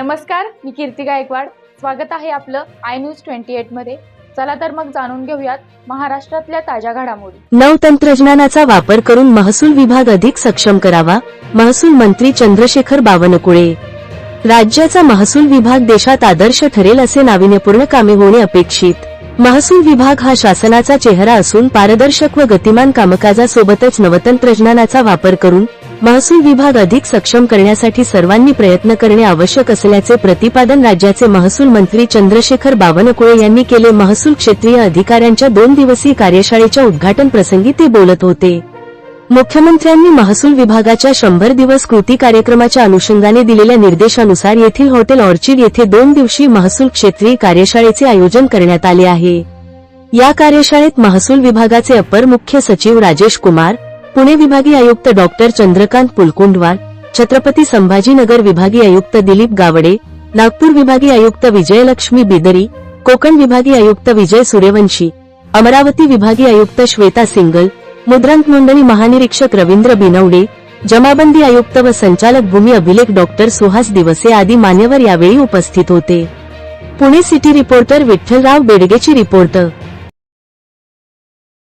नमस्कार मी कीर्ती गायकवाड. स्वागत आहे आपलं आय न्यूज ट्वेंटी एटमध्ये. चला तर मग जाणून घेऊयात महाराष्ट्रातल्या ताज्या घडामोडी. नवतंत्रज्ञानाचा वापर करून महसूल विभाग अधिक सक्षम करावा महसूल मंत्री चंद्रशेखर बावनकुळे. राज्याचा महसूल विभाग देशात आदर्श ठरेल असे नाविन्यपूर्ण कामे होणे अपेक्षित. महसूल विभाग हा शासनाचा चेहरा असून पारदर्शक व गतिमान कामकाजासोबतच नवतंत्रज्ञानाचा वापर करून महसूल विभाग अधिक सक्षम करण्यासाठी सर्वांनी प्रयत्न करणे आवश्यक असल्याचे प्रतिपादन राज्याचे महसूल मंत्री चंद्रशेखर बावनकुळे यांनी केले. महसूल क्षेत्रीय अधिकाऱ्यांच्या दोन दिवसीय कार्यशाळेच्या उद्घाटन प्रसंगी ते बोलत होते. मुख्यमंत्र्यांनी महसूल विभागाच्या शंभर दिवस कृती कार्यक्रमाच्या अनुषंगाने दिलेल्या निर्देशानुसार येथील हॉटेल ऑर्चिड येथे दोन दिवशी महसूल क्षेत्रीय कार्यशाळेचे आयोजन करण्यात आले आहे. या कार्यशाळेत महसूल विभागाचे अपर मुख्य सचिव राजेश कुमार पुणे विभागीय आयुक्त डॉक्टर चंद्रकांत पुलकुंडवार छत्रपती संभाजीनगर विभागीय आयुक्त दिलीप गावडे नागपूर विभागीय आयुक्त विजयलक्ष्मी बिदरी कोकण विभागीय आयुक्त विजय सूर्यवंशी अमरावती विभागीय आयुक्त श्वेता सिंगल मुद्रांक नोंदणी महानिरीक्षक रवींद्र बिनवडे जमाबंदी आयुक्त व संचालक भूमी अभिलेख डॉक्टर सुहास दिवसे आदी मान्यवर यावेळी उपस्थित होते. पुणे सिटी रिपोर्टर विठ्ठलराव बेडगेची रिपोर्टर